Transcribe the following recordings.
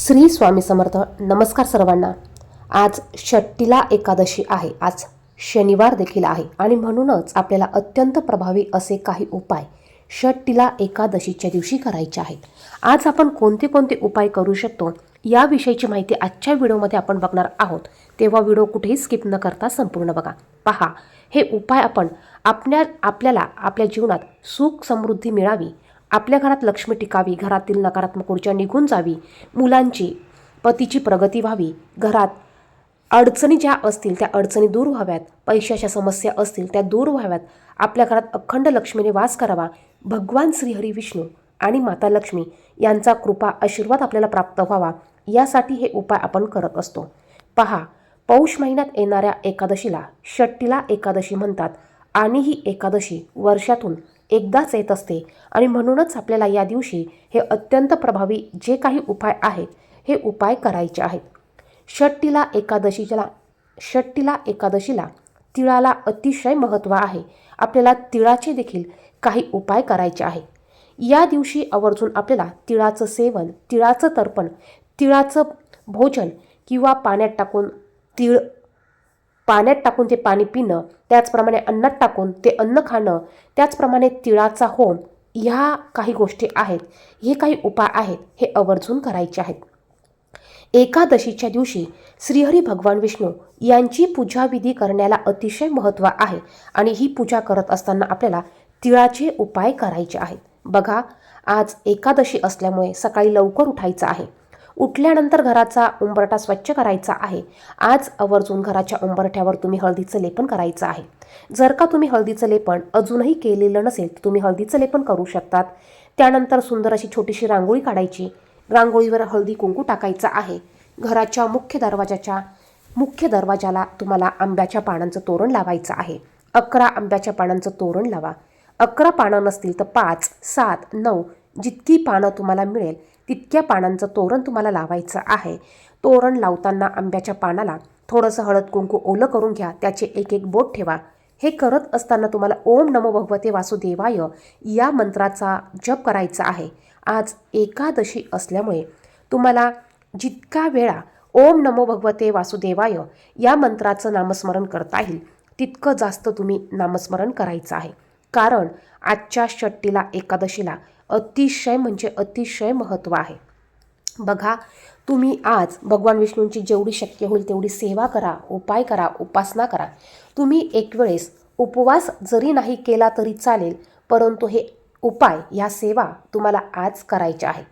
श्री स्वामी समर्थ. नमस्कार सर्वांना. आज षट्टीला एकादशी आहे. आज शनिवार देखील आहे. आणि म्हणूनच आपल्याला अत्यंत प्रभावी असे काही उपाय षट्टीला एकादशीच्या दिवशी करायचे आहेत. आज आपण कोणते कोणते उपाय करू शकतो? याविषयीची माहिती आजच्या व्हिडिओमध्ये आपण बघणार आहोत. तेव्हा व्हिडिओ कुठेही स्किप न करता संपूर्ण बघा. पहा हे उपाय आपण आपल्या आपल्याला आपल्या जीवनात सुख समृद्धी मिळावी आपल्या घरात लक्ष्मी टिकावी घरातील नकारात्मक ऊर्जा निघून जावी मुलांची पतीची प्रगती व्हावी घरात अडचणी ज्या असतील त्या अडचणी दूर व्हाव्यात पैशाच्या समस्या असतील त्या दूर व्हाव्यात. आपल्या घरात अखंड लक्ष्मीने वास करावा. भगवान श्रीहरी विष्णू आणि माता लक्ष्मी यांचा कृपा आशीर्वाद आपल्याला प्राप्त व्हावा. यासाठी हे उपाय आपण करत असतो. पहा पौष महिन्यात येणाऱ्या एकादशीला षट्टीला एकादशी म्हणतात. आणि ही एकादशी वर्षातून एकदाच येत असते आणि म्हणूनच आपल्याला या दिवशी हे अत्यंत प्रभावी जे काही उपाय आहेत हे उपाय करायचे आहेत. षट्टीला एकादशीला षट्टीला एकादशीला तिळाला अतिशय महत्त्व आहे. आपल्याला तिळाचे देखील काही उपाय करायचे आहेत. या दिवशी आवर्जून आपल्याला तिळाचं सेवन तिळाचं तर्पण तिळाचं भोजन किंवा पाण्यात टाकून तिळ पाण्यात टाकून ते पाणी पिणं त्याचप्रमाणे अन्नात टाकून ते अन्न खाणं त्याचप्रमाणे तिळाचा होम ह्या काही गोष्टी आहेत. हे काही उपाय आहेत. हे आवर्जून करायचे आहेत. एकादशीच्या दिवशी श्रीहरी भगवान विष्णू यांची पूजाविधी करण्याला अतिशय महत्त्व आहे आणि ही पूजा करत असताना आपल्याला तिळाचे उपाय करायचे आहेत. बघा आज एकादशी असल्यामुळे सकाळी लवकर उठायचं आहे. उठल्यानंतर घराचा उंबरठा स्वच्छ करायचा आहे. आज आवर्जून घराच्या उंबरठ्यावर तुम्ही हळदीचं लेपन करायचं आहे. जर का तुम्ही हळदीचं लेपन अजूनही केलेलं नसेल तर तुम्ही हळदीचं लेपन करू शकतात. त्यानंतर सुंदर अशी छोटीशी रांगोळी काढायची. रांगोळीवर हळदी कुंकू टाकायचं आहे. घराच्या मुख्य दरवाजाच्या मुख्य दरवाजाला तुम्हाला आंब्याच्या पानांचं तोरण लावायचं आहे. अकरा आंब्याच्या पानांचं तोरण लावा. अकरा पानं नसतील तर पाच सात नऊ जितकी पानं तुम्हाला मिळेल तितक्या पानांचं तोरण तुम्हाला लावायचं आहे. तोरण लावताना आंब्याच्या पानाला थोडंसं हळद कुंकू ओलं करून घ्या. त्याचे एक एक बोट ठेवा. हे करत असताना तुम्हाला ओम नमो भगवते वासुदेवाय या मंत्राचा जप करायचा आहे. आज एकादशी असल्यामुळे तुम्हाला जितका वेळा ओम नमो भगवते वासुदेवाय या मंत्राचं नामस्मरण करता येईल तितकं जास्त तुम्ही नामस्मरण करायचं आहे. कारण आजच्या षट्टीला एकादशीला अतिशय म्हणजे अतिशय महत्त्व आहे. बघा तुम्ही आज भगवान विष्णूंची जेवढी शक्य होईल तेवढी सेवा करा उपाय करा उपासना करा. तुम्ही एक वेळेस उपवास जरी नाही केला तरी चालेल परंतु हे उपाय ह्या सेवा तुम्हाला आज करायच्या आहे.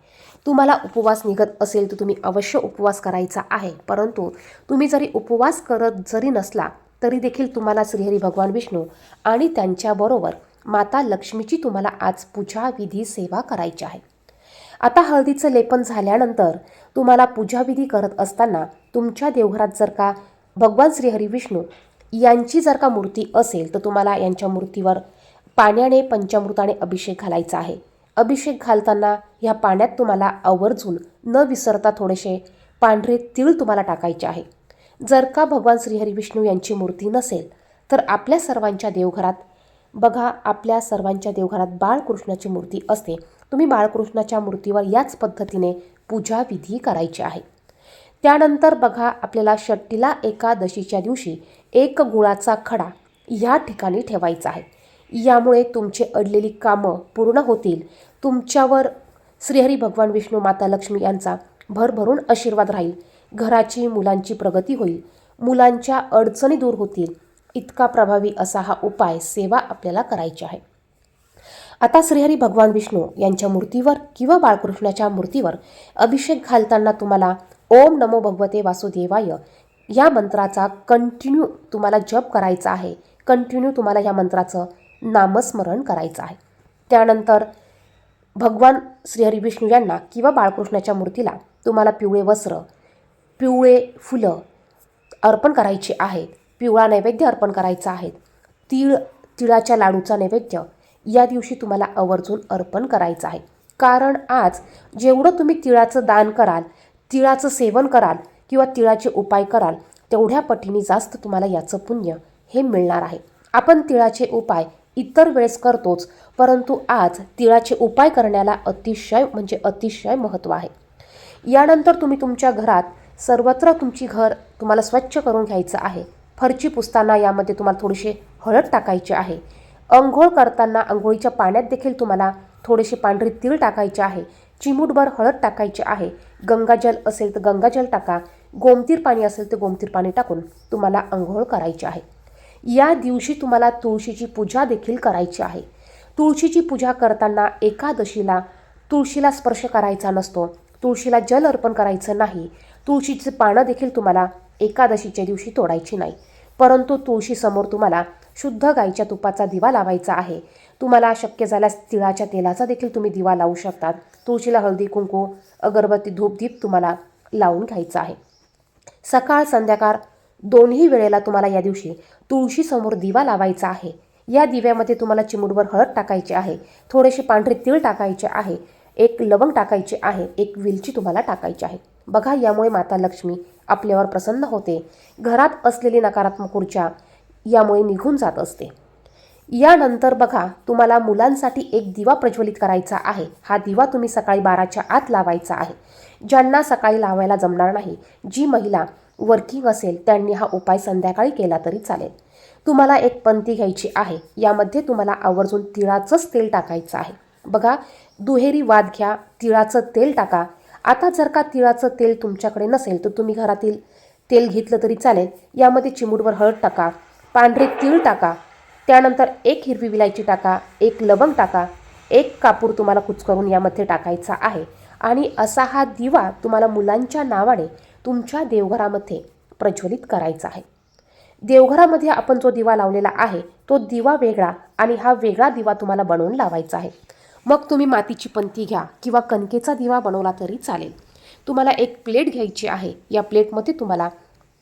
तुम्हाला उपवास निघत असेल तर तुम्ही अवश्य उपवास करायचा आहे. परंतु तुम्ही जरी उपवास करत जरी नसला तरी देखील तुम्हाला श्रीहरी भगवान विष्णू आणि त्यांच्याबरोबर माता लक्ष्मीची तुम्हाला आज पूजा विधी सेवा करायची आहे. आता हळदीचं लेपन झाल्यानंतर तुम्हाला पूजाविधी करत असताना तुमच्या देवघरात जर का भगवान श्रीहरी विष्णू यांची जर का मूर्ती असेल तर तुम्हाला यांच्या मूर्तीवर पाण्याने पंचामृताने अभिषेक घालायचा आहे. अभिषेक घालताना ह्या पाण्यात तुम्हाला आवर्जून न विसरता थोडेसे पांढरे तीळ तुम्हाला टाकायचे आहे. जर का भगवान श्रीहरी विष्णू यांची मूर्ती नसेल तर आपल्या सर्वांच्या देवघरात बघा आपल्या सर्वांच्या देवघरात बाळकृष्णाची मूर्ती असते. तुम्ही बाळकृष्णाच्या मूर्तीवर याच पद्धतीने पूजा विधी करायची आहे. त्यानंतर बघा आपल्याला षट्टीला एकादशीच्या दिवशी एक गुळाचा खडा या ठिकाणी ठेवायचा आहे. यामुळे तुमचे अडलेली कामं पूर्ण होतील. तुमच्यावर श्रीहरी भगवान विष्णू माता लक्ष्मी यांचा भरभरून आशीर्वाद राहील. घराची मुलांची प्रगती होईल. मुलांच्या अडचणी दूर होतील. इतका प्रभावी असा हा उपाय सेवा आपल्याला करायची आहे. आता श्रीहरी भगवान विष्णू यांच्या मूर्तीवर किंवा बाळकृष्णाच्या मूर्तीवर अभिषेक घालताना तुम्हाला ओम नमो भगवते वासुदेवाय या मंत्राचा कंटिन्यू तुम्हाला जप करायचा आहे. कंटिन्यू तुम्हाला या मंत्राचं नामस्मरण करायचं आहे. त्यानंतर भगवान श्रीहरी विष्णू यांना किंवा बाळकृष्णाच्या मूर्तीला तुम्हाला पिवळे वस्त्र पिवळे फुलं अर्पण करायची आहेत पिवळा नैवेद्य अर्पण करायचा आहे. तीळ तिळाच्या लाडूचा नैवेद्य या दिवशी तुम्हाला आवर्जून अर्पण करायचं आहे. कारण आज जेवढं तुम्ही तिळाचं दान कराल तिळाचं सेवन कराल किंवा तिळाचे उपाय कराल तेवढ्या पटीने जास्त तुम्हाला याचं पुण्य हे मिळणार आहे. आपण तिळाचे उपाय इतर वेळेस करतोच परंतु आज तिळाचे उपाय करण्याला अतिशय म्हणजे अतिशय महत्त्व आहे. यानंतर तुम्ही तुमच्या घरात सर्वत्र तुमची घर तुम्हाला स्वच्छ करून घ्यायचं आहे. फरची पुसताना यामध्ये तुम्हाला थोडीशी हळद टाकायची आहे. अंघोळ करताना अंघोळीच्या पाण्यात देखील तुम्हाला थोडेसे पांढरे तीळ टाकायचे आहे. चिमूटभर हळद टाकायचे आहे. गंगाजल असेल तर गंगाजल टाका. गोमतीर पाणी असेल तर गोमतीर पाणी टाकून तुम्हाला अंघोळ करायची आहे. या दिवशी तुम्हाला तुळशीची पूजा देखील करायची आहे. तुळशीची पूजा करताना एकादशीला तुळशीला स्पर्श करायचा नसतो. तुळशीला जल अर्पण करायचं नाही. तुळशीचे पानं देखील तुम्हाला एकादशीच्या दिवशी तोडायची नाही. परंतु तुळशीसमोर तुम्हाला शुद्ध गाईच्या तुपाचा दिवा लावायचा आहे. तुम्हाला शक्य झाल्यास तिळाच्या तेलाचा देखील तुम्ही दिवा लावू शकतात. तुळशीला हळदी कुंकू अगरबत्ती धूपदीप तुम्हाला लावून घ्यायचा आहे. सकाळ संध्याकाळ दोन्ही वेळेला तुम्हाला या दिवशी तुळशीसमोर दिवा लावायचा आहे. या दिव्यामध्ये तुम्हाला चिमूटभर हळद टाकायची आहे. थोडेसे पांढरे तीळ टाकायचे आहे. एक लवंग टाकायचे आहे. एक विलची तुम्हाला टाकायची आहे. बघा यामुळे माता लक्ष्मी आपल्यावर प्रसन्न होते. घरात असलेली नकारात्मक ऊर्जा यामुळे निघून जात असते. यानंतर बघा तुम्हाला मुलांसाठी एक दिवा प्रज्वलित करायचा आहे. हा दिवा तुम्ही सकाळी बाराच्या आत लावायचा आहे. ज्यांना सकाळी लावायला जमणार नाही जी महिला वर्किंग असेल त्यांनी हा उपाय संध्याकाळी केला तरी चालेल. तुम्हाला एक पंती घ्यायची आहे. यामध्ये तुम्हाला आवर्जून तिळाचंच तेल टाकायचं आहे. बघा दुहेरी वाद घ्या तिळाचं तेल टाका आता जर का तिळाचं तेल तुमच्याकडे नसेल तर तुम्ही घरातील तेल घेतलं तरी चालेल. यामध्ये चिमूटभर हळद टाका पांढरे तीळ टाका त्यानंतर एक हिरवी विलायची टाका एक लवंग टाका एक कापूर तुम्हाला कुचकरून यामध्ये टाकायचा आहे. आणि असा हा दिवा तुम्हाला मुलांच्या नावाने तुमच्या देवघरामध्ये प्रज्वलित करायचा आहे. देवघरामध्ये आपण जो दिवा लावलेला आहे तो दिवा वेगळा आणि हा वेगळा दिवा तुम्हाला बनवून लावायचा आहे. मग तुम्ही मातीची पंती घ्या किंवा कणकेचा दिवा बनवला तरी चालेल. तुम्हाला एक प्लेट घ्यायची आहे. या प्लेटमध्ये तुम्हाला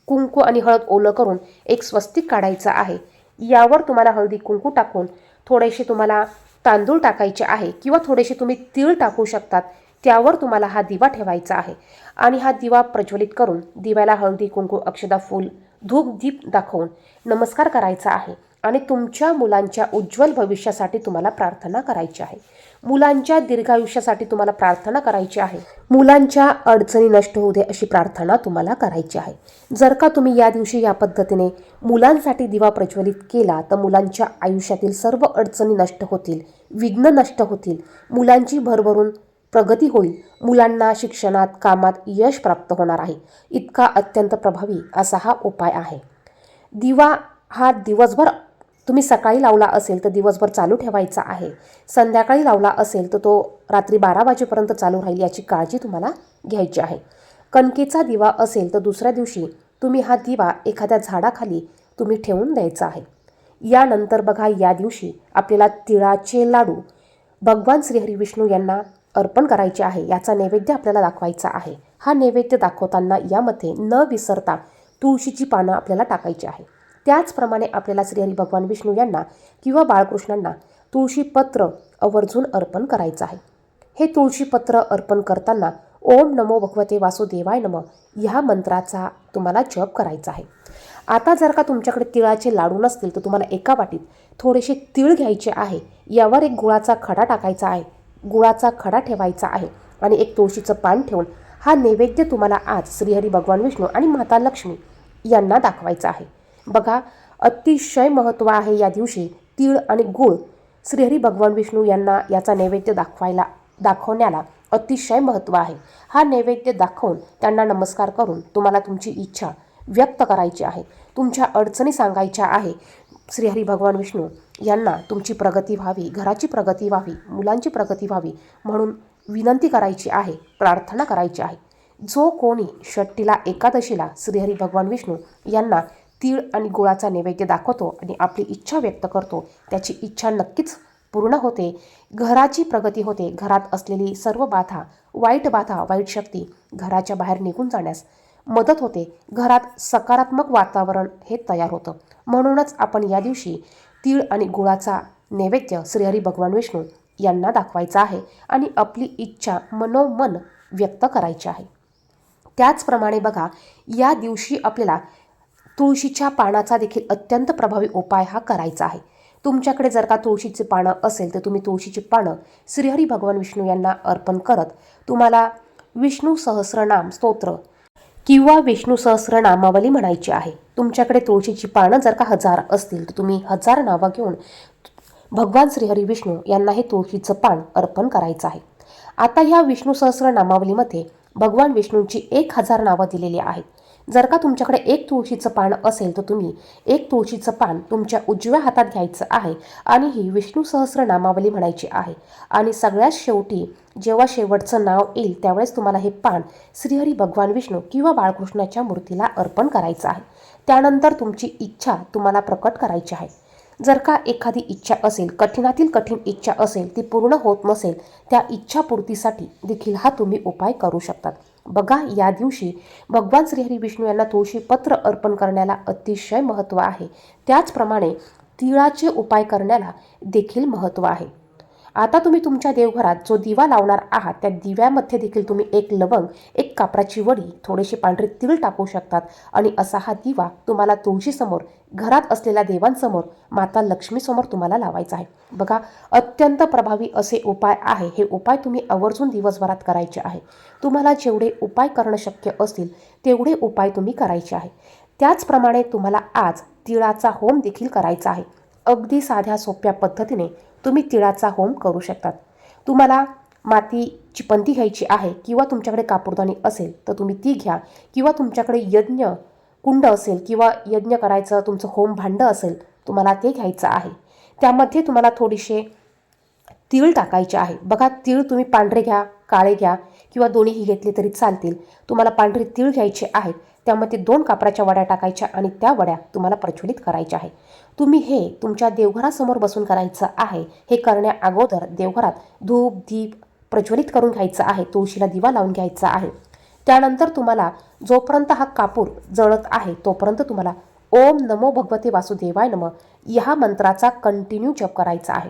कुंकू आणि हळद ओलं करून एक स्वस्तिक काढायचं आहे. यावर तुम्हाला हळदी कुंकू टाकून थोडेसे तुम्हाला तांदूळ टाकायचे आहे किंवा थोडेसे तुम्ही तीळ टाकू शकतात. त्यावर तुम्हाला हा दिवा ठेवायचा आहे. आणि हा दिवा प्रज्वलित करून दिव्याला हळदी कुंकू अक्षदा फूल धूप दीप दाखवून नमस्कार करायचा आहे. आणि तुमच्या मुलांच्या उज्ज्वल भविष्यासाठी तुम्हाला प्रार्थना करायची आहे. मुलांच्या दीर्घायुष्यासाठी तुम्हाला प्रार्थना करायची आहे. मुलांच्या अडचणी नष्ट होऊ दे अशी प्रार्थना तुम्हाला करायची आहे. जर का तुम्ही या दिवशी या पद्धतीने मुलांसाठी दिवा प्रज्वलित केला तर मुलांच्या आयुष्यातील सर्व अडचणी नष्ट होतील विघ्न नष्ट होतील मुलांची भरभरून प्रगती होईल मुलांना शिक्षणात कामात यश प्राप्त होणार आहे. इतका अत्यंत प्रभावी असा हा उपाय आहे. दिवा हा दिवसभर तुम्ही सकाळी लावला असेल तर दिवसभर चालू ठेवायचा आहे. संध्याकाळी लावला असेल तर तो रात्री बारा वाजेपर्यंत चालू राहील याची काळजी तुम्हाला घ्यायची आहे. कणकेचा दिवा असेल तर दुसऱ्या दिवशी तुम्ही हा दिवा एखाद्या झाडाखाली तुम्ही ठेवून द्यायचा आहे. यानंतर बघा या दिवशी आपल्याला तिळाचे लाडू भगवान श्रीहरी विष्णू यांना अर्पण करायचे आहे याचा नैवेद्य आपल्याला दाखवायचा आहे. हा नैवेद्य दाखवताना यामध्ये न विसरता तुळशीची पानं आपल्याला टाकायची आहे. त्याचप्रमाणे आपल्याला श्रीहरी भगवान विष्णू यांना किंवा बाळकृष्णांना तुळशीपत्र आवर्जून अर्पण करायचं आहे. हे तुळशीपत्र अर्पण करताना ओम नमो भगवते वासुदेवाय नम ह्या मंत्राचा तुम्हाला जप करायचा आहे. आता जर का तुमच्याकडे तिळाचे लाडू नसतील तर तुम्हाला एका वाटीत थोडेसे तिळ घ्यायचे आहे. यावर एक गुळाचा खडा टाकायचा आहे. गुळाचा खडा ठेवायचा आहे आणि एक तुळशीचं पान ठेवून हा नैवेद्य तुम्हाला आज श्रीहरी भगवान विष्णू आणि माता लक्ष्मी यांना दाखवायचा आहे. बघा अतिशय महत्त्व आहे या दिवशी तीळ आणि गूळ. श्रीहरी भगवान विष्णू यांना याचा नैवेद्य दाखवायला दाखवण्याला अतिशय महत्त्व आहे. हा नैवेद्य दाखवून त्यांना नमस्कार करून तुम्हाला तुमची इच्छा व्यक्त करायची आहे. तुमच्या अडचणी सांगायच्या आहे. श्रीहरी भगवान विष्णू यांना तुमची प्रगती व्हावी घराची प्रगती व्हावी मुलांची प्रगती व्हावी म्हणून विनंती करायची आहे प्रार्थना करायची आहे. जो कोणी षट्टीला एकादशीला श्रीहरी भगवान विष्णू यांना तीळ आणि गुळाचा नैवेद्य दाखवतो आणि आपली इच्छा व्यक्त करतो. त्याची इच्छा नक्कीच पूर्ण होते. घराची प्रगती होते. घरात असलेली सर्व बाधा वाईट बाधा वाईट शक्ती घराच्या बाहेर निघून जाण्यास मदत होते. घरात सकारात्मक वातावरण हे तयार होतं. म्हणूनच आपण या दिवशी तीळ आणि गुळाचा नैवेद्य श्रीहरी भगवान विष्णू यांना दाखवायचा आहे आणि आपली इच्छा मनोमन व्यक्त करायची आहे. त्याचप्रमाणे बघा या दिवशी आपल्याला तुळशीच्या पानाचा देखील अत्यंत प्रभावी उपाय हा करायचा आहे. तुमच्याकडे जर का तुळशीचे पानं असेल तर तुम्ही तुळशीची पानं श्रीहरी भगवान विष्णू यांना अर्पण करत तुम्हाला विष्णू सहस्रनाम स्तोत्र किंवा विष्णू सहस्रनामावली म्हणायची आहे. तुमच्याकडे तुळशीची पानं जर का हजार असतील तर तुम्ही हजार नावं घेऊन भगवान श्रीहरी विष्णू यांना हे तुळशीचं पान अर्पण करायचं आहे. आता ह्या विष्णू सहस्र नामावलीमध्ये भगवान विष्णूंची एक हजार नावं दिलेली आहेत. जर का तुमच्याकडे एक तुळशीचं पान असेल तर तुम्ही एक तुळशीचं पान तुमच्या उजव्या हातात घ्यायचं आहे आणि ही विष्णू सहस्र नामावली म्हणायची आहे. आणि सगळ्यात शेवटी जेव्हा शेवटचं नाव येईल त्यावेळेस तुम्हाला हे पान श्रीहरी भगवान विष्णू किंवा बाळकृष्णाच्या मूर्तीला अर्पण करायचं आहे. त्यानंतर तुमची इच्छा तुम्हाला प्रकट करायची आहे. जर का एखादी इच्छा असेल कठीणातील कठीण इच्छा असेल ती पूर्ण होत नसेल त्या इच्छापूर्तीसाठी देखील हा तुम्ही उपाय करू शकतात. बघा या दिवशी भगवान श्रीहरी विष्णू यांना तुळशी पत्र अर्पण करण्याला अतिशय महत्त्व आहे. त्याचप्रमाणे तिळाचे उपाय करण्याला देखील महत्त्व आहे. आता तुम्ही तुमच्या देवघरात जो दिवा लावणार आहात त्या दिव्यामध्ये देखील तुम्ही एक लवंग एक कापराची वडी थोडेसे पांढरे तिळ टाकू शकतात. आणि असा हा दिवा तुम्हाला तुळशीसमोर घरात असलेल्या देवांसमोर माता लक्ष्मीसमोर तुम्हाला लावायचा आहे. बघा अत्यंत प्रभावी असे उपाय आहे. हे उपाय तुम्ही आवर्जून दिवसभरात करायचे आहे. तुम्हाला जेवढे उपाय करणं शक्य असतील तेवढे उपाय तुम्ही करायचे आहे. त्याचप्रमाणे तुम्हाला आज तिळाचा होम देखील करायचा आहे. अगदी साध्या सोप्या पद्धतीने तुम्ही तिळाचा होम करू शकतात. तुम्हाला मातीची पंथी घ्यायची आहे किंवा तुमच्याकडे कापूरदानी असेल तर तुम्ही ती घ्या. किंवा तुमच्याकडे यज्ञ कुंड असेल किंवा यज्ञ करायचं तुमचं होम भांडं असेल तुम्हाला ते घ्यायचं आहे. त्यामध्ये तुम्हाला थोडीशे तीळ टाकायचे आहे. बघा तीळ तुम्ही पांढरे घ्या काळे घ्या किंवा दोन्हीही घेतले तरी चालतील. तुम्हाला पांढरे तीळ घ्यायचे आहेत त्यामध्ये दोन कापराच्या वड्या टाकायच्या आणि त्या वड्या तुम्हाला प्रज्वलित करायच्या आहे. तुम्ही हे तुमच्या देवघरासमोर बसून करायचं आहे. हे करण्या अगोदर देवघरात धूप दीप प्रज्वलित करून घ्यायचं आहे तुळशीला दिवा लावून घ्यायचा आहे. त्यानंतर तुम्हाला जोपर्यंत हा कापूर जळत आहे तोपर्यंत तुम्हाला ओम नमो भगवते वासुदेवाय नम ह्या मंत्राचा कंटिन्यू जप करायचा आहे.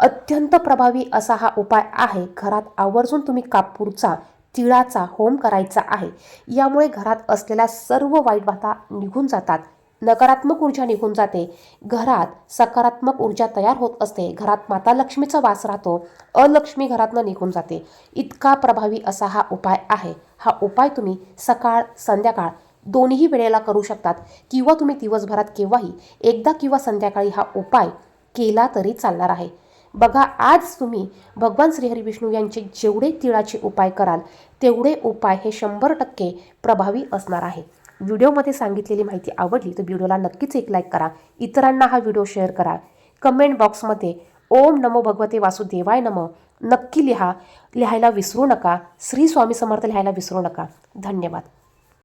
अत्यंत प्रभावी असा हा उपाय आहे घरात आवर्जून तुम्ही कापूरचा तिळाचा होम करायचा आहे. यामुळे घरात असलेल्या सर्व वाईट बाधा निघून जातात. नकारात्मक ऊर्जा निघून जाते. घरात सकारात्मक ऊर्जा तयार होत असते. घरात माता लक्ष्मीचा वास राहतो. अलक्ष्मी घरातनं निघून जाते. इतका प्रभावी असा हा उपाय आहे. हा उपाय तुम्ही सकाळ संध्याकाळ दोन्ही वेळेला करू शकतात. किंवा तुम्ही दिवसभरात केव्हाही एकदा किंवा संध्याकाळी हा उपाय केला तरी चालणार आहे. बघा आज तुम्ही भगवान श्रीहरी विष्णू यांचे जेवढे तिळाचे उपाय कराल तेवढे उपाय हे शंभर टक्के प्रभावी असणार आहे. व्हिडिओमध्ये सांगितलेली माहिती आवडली तर व्हिडिओला नक्कीच एक लाईक करा. इतरांना हा व्हिडिओ शेअर करा. कमेंट बॉक्समध्ये ओम नमो भगवते वासुदेवाय नम नक्की लिहा. लिहायला विसरू नका. श्री स्वामी समर्थ लिहायला विसरू नका. धन्यवाद.